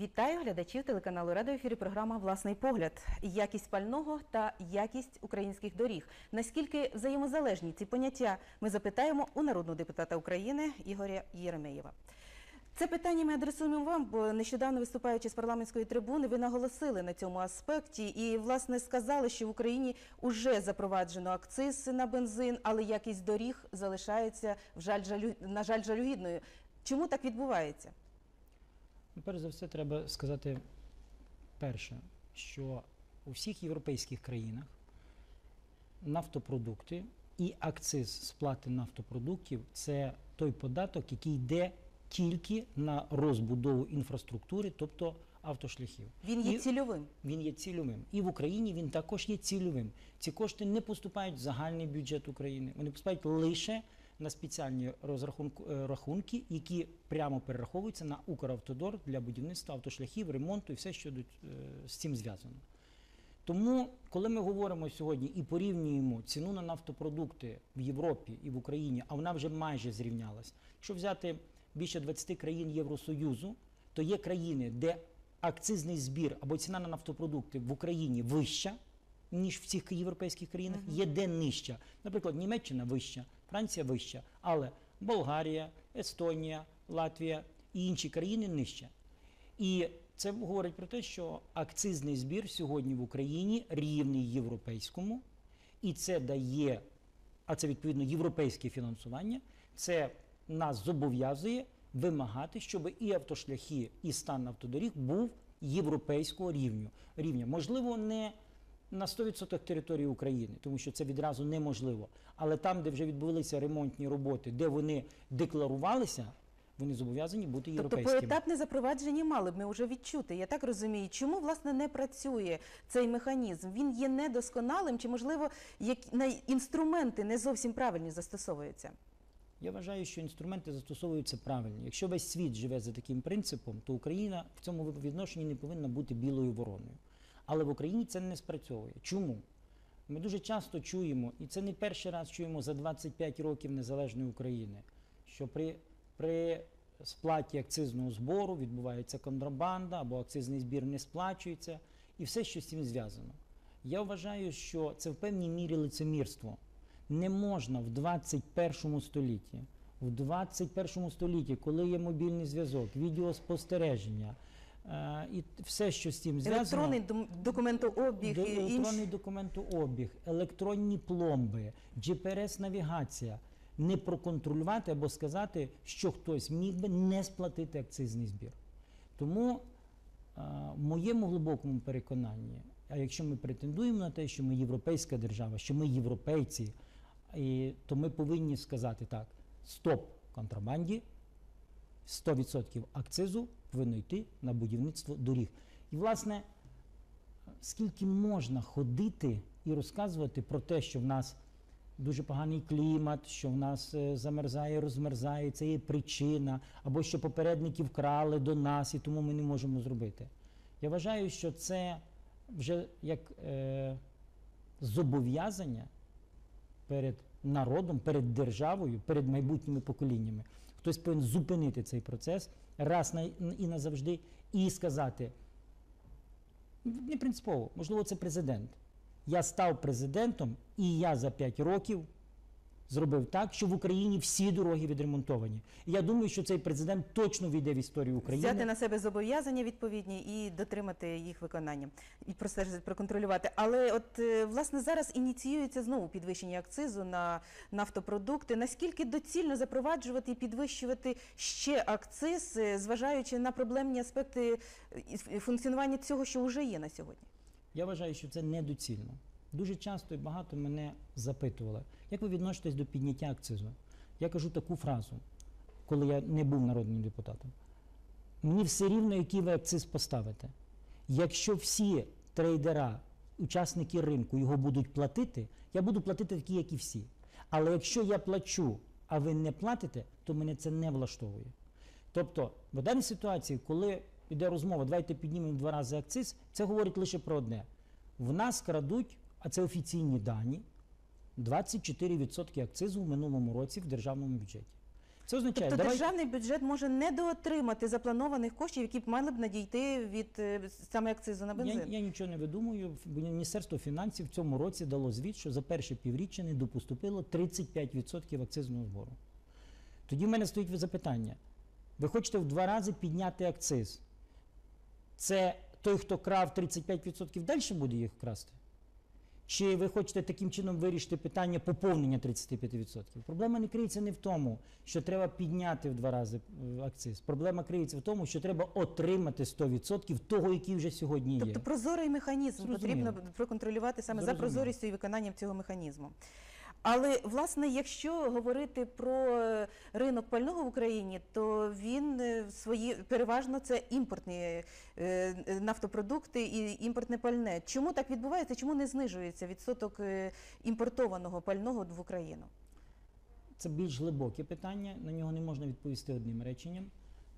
Вітаю глядачів телеканалу Радіо ефірі програма Власний погляд. Якість пального та якість українських доріг. Наскільки взаємозалежні ці поняття? Ми запитаємо у народного депутата України Ігоря Єремеєва. Це питання ми адресуємо вам, бо нещодавно виступаючи з парламентської трибуни, ви наголосили на цьому аспекті і, власне, сказали, що в Україні вже запроваджено акциз на бензин, але якість доріг залишається в жаль, жалю, на жаль, жалюгідною. Чому так відбувається? Ну, Перш за все, треба сказати перше, що у всіх європейських країнах нафтопродукти і акциз сплати нафтопродуктів це той податок, який йде тільки на розбудову інфраструктури, тобто автошляхів. Він є І- цільовим. він є цільовим. І в Україні він також є цільовим. Ці кошти не поступають в загальний бюджет України. Вони поступають лише на спеціальні е, рахунки, які прямо перераховуються на Укравтодор для будівництва автошляхів, ремонту і все, що е, з цим зв'язано. Тому, коли ми говоримо сьогодні і порівнюємо ціну на нафтопродукти в Європі і в Україні, а вона вже майже зрівнялась. Якщо взяти більше 20 країн Євросоюзу, то є країни, де акцизний збір або ціна на нафтопродукти в Україні вища, ніж в цих європейських країнах, є де нижча. Наприклад, Німеччина вища, Франція вища, але Болгарія, Естонія, Латвія і інші країни нижча. І це говорить про те, що акцизний збір сьогодні в Україні рівний європейському, і це дає, а це відповідно європейське фінансування, це нас зобов'язує вимагати, щоб і автошляхи, і стан автодоріг був європейського рівню. рівня. Можливо, не на 100% території України, тому що це відразу неможливо. Але там, де вже відбулися ремонтні роботи, де вони декларувалися, вони зобов'язані бути Тобто європейськими. поетапне запровадження мали б ми вже відчути. Я так розумію, чому власне не працює цей механізм? Він є недосконалим, чи можливо як інструменти не зовсім правильні застосовуються? Я вважаю, що інструменти застосовуються правильно. Якщо весь світ живе за таким принципом, то Україна в цьому відношенні не повинна бути білою вороною. Але в Україні це не спрацьовує. Чому? Ми дуже часто чуємо, і це не перший раз чуємо за 25 років незалежної України, що при, при сплаті акцизного збору відбувається контрабанда або акцизний збір не сплачується, і все, що з цим зв'язано. Я вважаю, що це в певній мірі лицемірство. Не можна в 21 столітті, в 21 столітті, коли є мобільний зв'язок, відеоспостереження і все, що з цим зв'язано. Електронний документообіг електронний документообіг, електронні пломби, GPS-навігація. Не проконтролювати або сказати, що хтось міг би не сплатити акцизний збір. Тому е, в моєму глибокому переконанні, а якщо ми претендуємо на те, що ми європейська держава, що ми європейці, то ми повинні сказати так: стоп контрабанді, 100% акцизу повинно йти на будівництво доріг. І, власне, скільки можна ходити і розказувати про те, що в нас дуже поганий клімат, що в нас е, замерзає, розмерзає, це є причина, або що попередники вкрали до нас і тому ми не можемо зробити. Я вважаю, що це вже як е, зобов'язання перед народом, перед державою, перед майбутніми поколіннями. Хтось повинен зупинити цей процес раз на, і назавжди і сказати, не принципово, можливо, це президент. Я став президентом, і я за 5 років зробив так, що в Україні всі дороги відремонтовані. І я думаю, що цей президент точно війде в історію України. Взяти на себе зобов'язання відповідні і дотримати їх виконання і простежити, проконтролювати. Але от е, власне зараз ініціюється знову підвищення акцизу на нафтопродукти. Наскільки доцільно запроваджувати і підвищувати ще акциз, е, зважаючи на проблемні аспекти е, функціонування цього, що вже є на сьогодні? Я вважаю, що це недоцільно. Дуже часто і багато мене запитували, як ви відноситесь до підняття акцизу? Я кажу таку фразу, коли я не був народним депутатом. Мені все рівно, який ви акциз поставите. Якщо всі трейдера, учасники ринку його будуть платити, я буду платити такі, як і всі. Але якщо я плачу, а ви не платите, то мене це не влаштовує. Тобто, в даній ситуації, коли йде розмова, давайте піднімемо два рази акциз, це говорить лише про одне. В нас крадуть, а це офіційні дані, 24% акцизу в минулому році в державному бюджеті. Це означає, Тобто давай, державний бюджет може недоотримати запланованих коштів, які б мали б надійти від е, саме акцизу на бензин. Я, я нічого не видумую. Міністерство фінансів в цьому році дало звіт, що за перше півріччя не допоступило 35% акцизного збору. Тоді в мене стоїть запитання: ви хочете в два рази підняти акциз? Це той, хто крав 35% далі буде їх красти? Чи ви хочете таким чином вирішити питання поповнення 35%? Проблема не криється не в тому, що треба підняти в два рази е, акциз. Проблема криється в тому, що треба отримати 100% того, який вже сьогодні є. Тобто прозорий механізм Зрозуміло. потрібно проконтролювати саме за прозорістю і виконанням цього механізму. Але власне, якщо говорити про е, ринок пального в Україні, то він е, свої переважно це імпортні е, нафтопродукти і імпортне пальне. Чому так відбувається? Чому не знижується відсоток імпортованого пального в Україну? Це більш глибоке питання, на нього не можна відповісти одним реченням.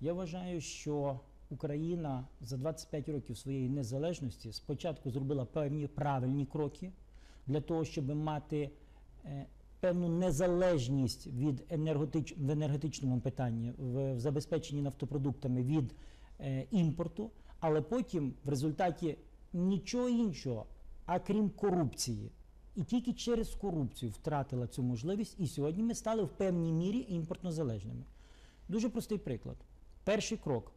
Я вважаю, що Україна за 25 років своєї незалежності спочатку зробила певні правильні кроки для того, щоб мати певну незалежність від енергетич... в енергетичному питанні, в, забезпеченні нафтопродуктами від е, імпорту, але потім в результаті нічого іншого, а крім корупції, і тільки через корупцію втратила цю можливість, і сьогодні ми стали в певній мірі імпортно залежними. Дуже простий приклад. Перший крок.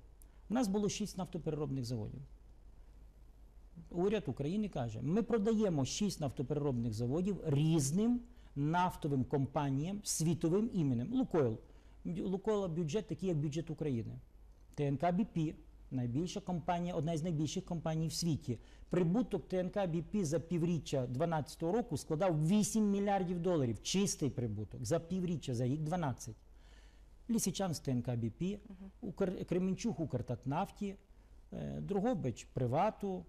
У нас було шість нафтопереробних заводів. Уряд України каже, ми продаємо шість нафтопереробних заводів різним нафтовим компаніям світовим іменем. Лукойл. Лукойла бюджет такий, як бюджет України. ТНК БП, найбільша компанія, одна із найбільших компаній в світі. Прибуток ТНК БП за півріччя 2012 року складав 8 мільярдів доларів. Чистий прибуток. За півріччя, за рік 12. Лісичанськ ТНК БП. Кременчук Укртатнафті, е, Другобич Привату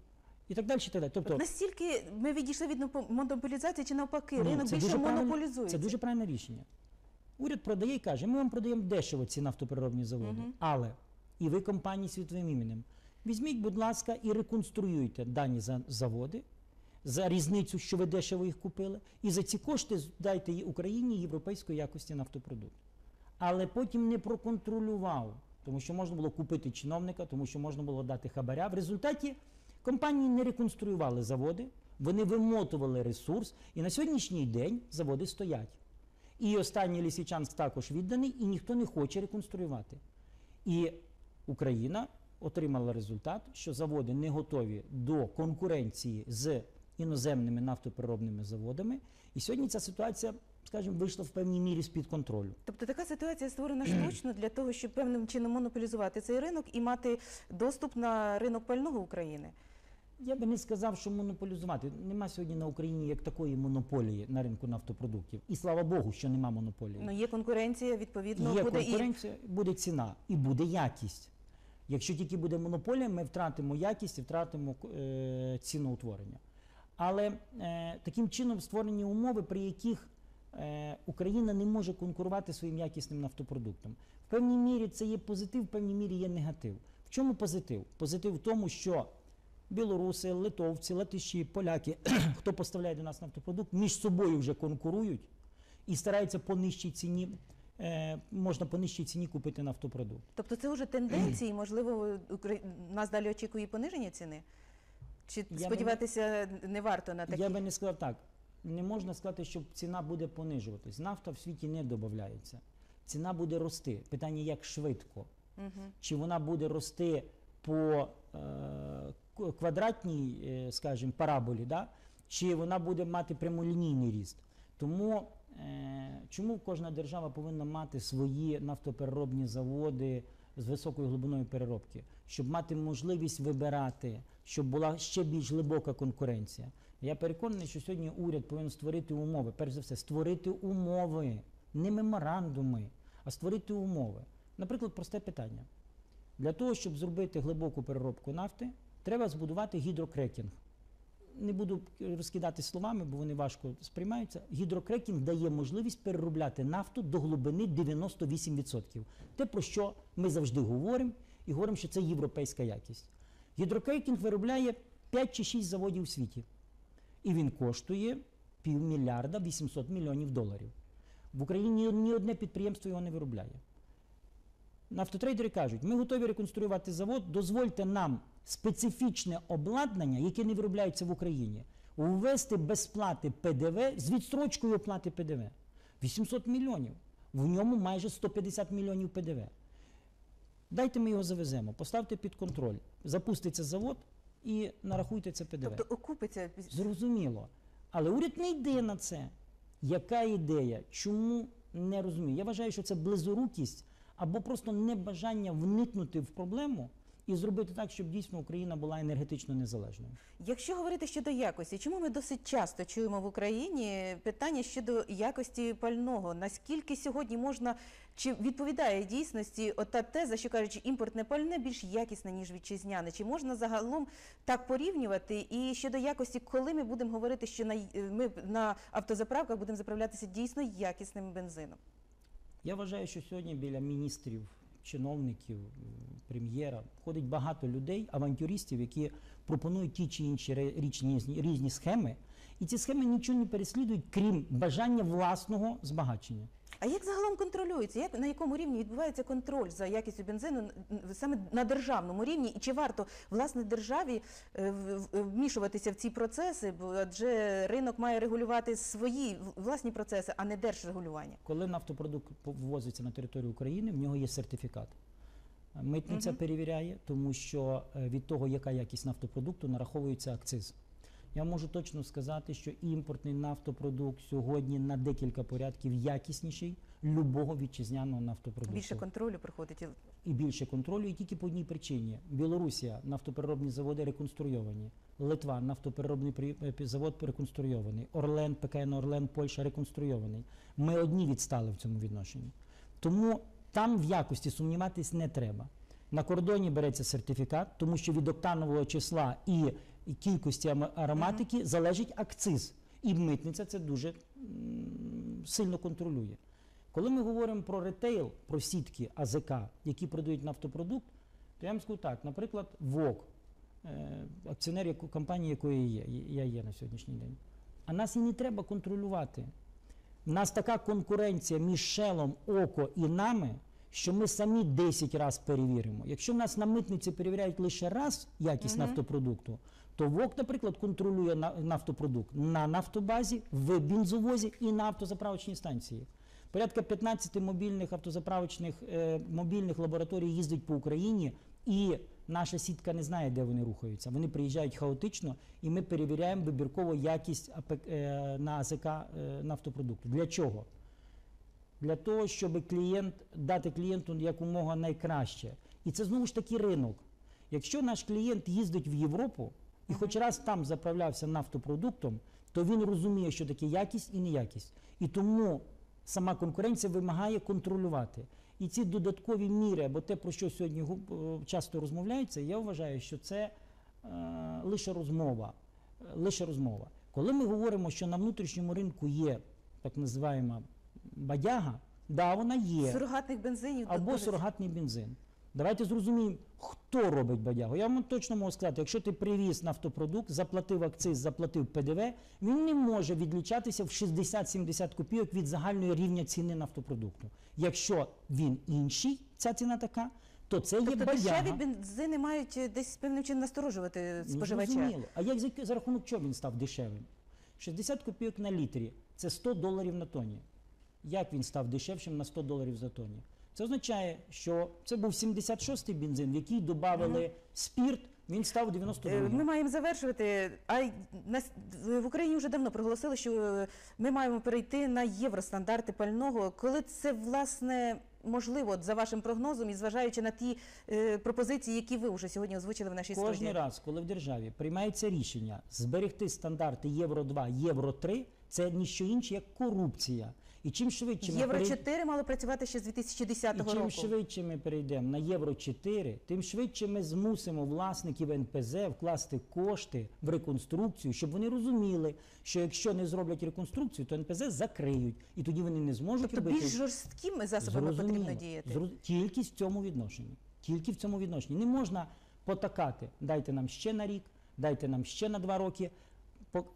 і так далі. і Так далі. Тобто, настільки ми відійшли від монополізації, чи навпаки, Ні, ринок більше монополізується. Це дуже правильне рішення. Уряд продає і каже, ми вам продаємо дешево ці нафтопереробні заводи. Мгм. Але і ви компанії світовим іменем. Візьміть, будь ласка, і реконструюйте дані за заводи за різницю, що ви дешево їх купили, і за ці кошти дайте Україні європейської якості нафтопродукт. Але потім не проконтролював, тому що можна було купити чиновника, тому що можна було дати хабаря. В результаті компанії не реконструювали заводи, вони вимотували ресурс, і на сьогоднішній день заводи стоять. І останній Лісичанськ також відданий, і ніхто не хоче реконструювати. І Україна отримала результат, що заводи не готові до конкуренції з іноземними нафтопереробними заводами. І сьогодні ця ситуація, скажімо, вийшла в певній мірі з-під контролю. Тобто така ситуація створена штучно для того, щоб певним чином монополізувати цей ринок і мати доступ на ринок пального України. Я би не сказав, що монополізувати. Нема сьогодні на Україні як такої монополії на ринку нафтопродуктів. І слава Богу, що нема монополії. Ну є конкуренція, відповідно, Є буде і буде ціна і буде якість. Якщо тільки буде монополія, ми втратимо якість і втратимо е, ціноутворення. Але е, таким чином створені умови, при яких е, Україна не може конкурувати своїм якісним нафтопродуктом. В певній мірі це є позитив, в певній мірі є негатив. В чому позитив? Позитив в тому, що білоруси, литовці, латиші, поляки, хто поставляє до нас нафтопродукт, між собою вже конкурують і стараються по нижчій ціні, е, можна по нижчій ціні купити нафтопродукт. тобто це вже тенденції. Можливо, нас далі очікує пониження ціни? Чи би сподіватися не варто на такі? Я би не сказав так. Не можна сказати, що ціна буде понижуватись. Нафта в світі не додається. Ціна буде рости. Питання як швидко. Мгм. Чи вона буде рости по е, квадратній, е, скажімо, параболі, да? чи вона буде мати прямолінійний ріст. Тому е, чому кожна держава повинна мати свої нафтопереробні заводи з високою глибиною переробки, щоб мати можливість вибирати, щоб була ще більш глибока конкуренція. Я переконаний, що сьогодні уряд повинен створити умови. Перш за все, створити умови, не меморандуми, а створити умови. Наприклад, просте питання. Для того, щоб зробити глибоку переробку нафти, треба збудувати гідрокрекінг. Не буду розкидати словами, бо вони важко сприймаються. Гідрокрекінг дає можливість переробляти нафту до глибини 98%. Те, про що ми завжди говоримо, і говоримо, що це європейська якість. Гідрокрекінг виробляє 5 чи 6 заводів у світі. І він коштує півмільярда 800 мільйонів доларів. В Україні ні- одне підприємство його не виробляє. Нафтотрейдери кажуть, ми готові реконструювати завод, дозвольте нам специфічне обладнання, яке не виробляється в Україні, ввести без плати ПДВ з відстрочкою оплати ПДВ. 800 мільйонів. В ньому майже 150 мільйонів ПДВ. Дайте ми його завеземо, поставте під контроль, запуститься завод і нарахуйте це ПДВ. Тобто окупиться Зрозуміло. Але уряд не йде на це. Яка ідея? Чому не розумію? Я вважаю, що це близорукість або просто небажання вникнути в проблему і зробити так, щоб дійсно Україна була енергетично незалежною. Якщо говорити щодо якості, чому ми досить часто чуємо в Україні питання щодо якості пального? Наскільки сьогодні можна чи відповідає дійсності ота теза, що кажуть, імпортне пальне більш якісне ніж вітчизняне? Чи можна загалом так порівнювати? І щодо якості, коли ми будемо говорити, що на ми на автозаправках будемо заправлятися дійсно якісним бензином? Я вважаю, що сьогодні біля міністрів, чиновників, прем'єра ходить багато людей, авантюристів, які пропонують ті чи інші річні різні схеми, і ці схеми нічого не переслідують, крім бажання власного збагачення. А як загалом контролюється? Як на якому рівні відбувається контроль за якістю бензину саме на державному рівні? І чи варто власне державі е, вмішуватися в ці процеси? Бо адже ринок має регулювати свої власні процеси, а не держрегулювання. Коли нафтопродукт ввозиться на територію України, в нього є сертифікат. Митниця Мгм. перевіряє, тому що е, від того, яка якість нафтопродукту, нараховується акциз. Я можу точно сказати, що імпортний нафтопродукт сьогодні на декілька порядків якісніший любого вітчизняного нафтопродукту. Більше контролю приходить. і- більше контролю, і тільки по одній причині: Білорусія нафтопереробні заводи реконструйовані, Литва нафтопереробний е, завод реконструйований, Орлен, ПКН Орлен, Польща реконструйований. Ми одні відстали в цьому відношенні. Тому там в якості сумніватись не треба. На кордоні береться сертифікат, тому що від октанового числа і і кількості ароматики залежить акциз. І митниця це дуже сильно контролює. Коли ми говоримо про ретейл, про сітки АЗК, які продають нафтопродукт, то я вам скажу так, наприклад, ВОК, е, акціонер компанії, якої є, я є на сьогоднішній день. А нас і не треба контролювати. У нас така конкуренція між Шелом, Око і нами, що ми самі 10 разів перевіримо. Якщо нас на митниці перевіряють лише раз якість Мгм. нафтопродукту, то ВОК, наприклад, контролює на- нафтопродукт на нафтобазі, в бензовозі і на автозаправочній станції. Порядка 15 мобільних автозаправочних е, мобільних лабораторій їздить по Україні, і наша сітка не знає, де вони рухаються. Вони приїжджають хаотично, і ми перевіряємо вибірково якість АП- е, на АЗК е, нафтопродукту. Для чого? Для того, щоб клієнт дати клієнту якомога найкраще. І це знову ж таки ринок. Якщо наш клієнт їздить в Європу і хоч раз там заправлявся нафтопродуктом, то він розуміє, що таке якість і неякість. І тому сама конкуренція вимагає контролювати. І ці додаткові міри, або те, про що сьогодні е, часто розмовляється, я вважаю, що це е, лише розмова. Е, Лише розмова. Коли ми говоримо, що на внутрішньому ринку є так називаємо бадяга, да, вона є Сурогатних бензинів або сурогатний бензин. Давайте зрозуміємо, хто робить бадягу. Я вам точно можу сказати, якщо ти привіз нафтопродукт, заплатив акциз, заплатив ПДВ, він не може відлічатися в 60-70 копійок від загальної рівня ціни нафтопродукту. Якщо він інший, ця ціна така, то це є Тобто бадяга. дешеві бензини мають е, десь певним чином насторожувати Ну, споживача. зрозуміло. А як за, за рахунок чого він став дешевим? 60 копійок на літрі це 100 доларів на тоні. Як він став дешевшим на 100 доларів за тоні? Це означає, що це був 76-й бензин, в який додали спірт, він став Е, 92 Ми маємо завершувати. А в Україні вже давно проголосили, що е, ми маємо перейти на євростандарти пального. Коли це власне можливо, от за вашим прогнозом, і зважаючи на ті е, пропозиції, які ви вже сьогодні озвучили в нашій Кожний студії? раз, коли в державі приймається рішення зберегти стандарти Євро 2, Євро 3, це ніщо інше, як корупція. І чим швидше ми Євро перей- 4 мало працювати ще з 2010 І чим року. швидше ми перейдемо на Євро 4, тим швидше ми змусимо власників НПЗ вкласти кошти в реконструкцію, щоб вони розуміли, що якщо не зроблять реконструкцію, то НПЗ закриють, і тоді вони не зможуть Тобто робити більш жорсткими засобами Зрозуміло. потрібно діяти. Зроз- Тільки в цьому відношенні. Тільки в цьому відношенні. Не можна потакати. Дайте нам ще на рік, дайте нам ще на два роки.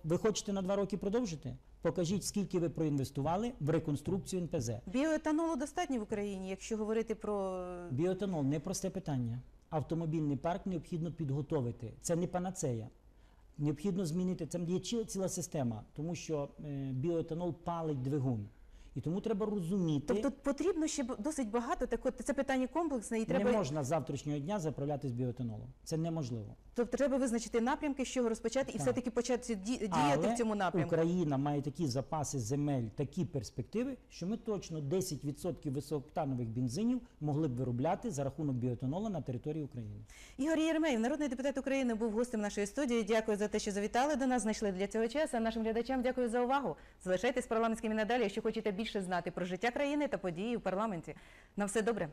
Ви хочете на два роки продовжити? Покажіть, скільки ви проінвестували в реконструкцію НПЗ. Біоетанолу достатньо в Україні, якщо говорити про Біоетанол непросте питання. Автомобільний парк необхідно підготовити. Це не панацея. Необхідно змінити. Це є ціла система, тому що е, біоетанол палить двигун. І тому треба розуміти, тобто потрібно ще досить багато. Так от це питання комплексне, і треба не можна з завтрашнього дня заправляти з біоетанолом. Це неможливо. тобто треба визначити напрямки, з чого розпочати, і Так. все таки почати ді- діяти Але в цьому напрямку. Україна має такі запаси земель, такі перспективи, що ми точно 10% висококтанових бензинів могли б виробляти за рахунок біоетанола на території України. Ігор Єремеєв, народний депутат України, був гостем нашої студії. Дякую за те, що завітали до нас, знайшли для цього часу. А нашим глядачам дякую за увагу. Залишайтесь парламентськими надалі, якщо хочете більше знати про життя країни та події у парламенті. На все добре.